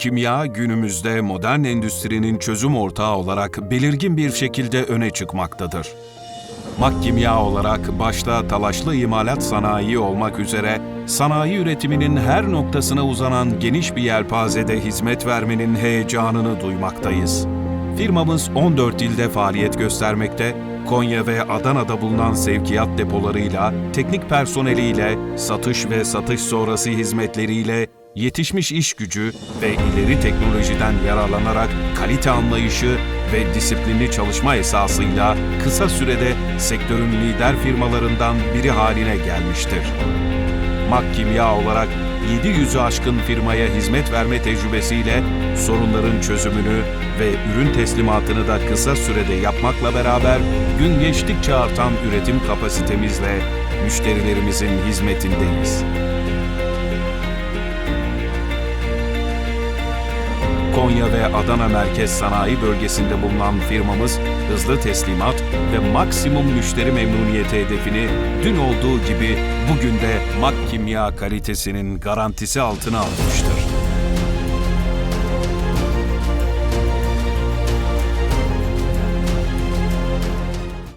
Kimya günümüzde modern endüstrinin çözüm ortağı olarak belirgin bir şekilde öne çıkmaktadır. Mak Kimya olarak başta talaşlı imalat sanayi olmak üzere sanayi üretiminin her noktasına uzanan geniş bir yelpazede hizmet vermenin heyecanını duymaktayız. Firmamız 14 ilde faaliyet göstermekte, Konya ve Adana'da bulunan sevkiyat depolarıyla, teknik personeliyle, satış ve satış sonrası hizmetleriyle yetişmiş iş gücü ve ileri teknolojiden yararlanarak kalite anlayışı ve disiplinli çalışma esasıyla kısa sürede sektörün lider firmalarından biri haline gelmiştir. Mak Kimya olarak 700'ü aşkın firmaya hizmet verme tecrübesiyle sorunların çözümünü ve ürün teslimatını da kısa sürede yapmakla beraber gün geçtikçe artan üretim kapasitemizle müşterilerimizin hizmetindeyiz. Konya ve Adana Merkez Sanayi Bölgesi'nde bulunan firmamız hızlı teslimat ve maksimum müşteri memnuniyeti hedefini dün olduğu gibi bugün de Mak Kimya kalitesinin garantisi altına almıştır.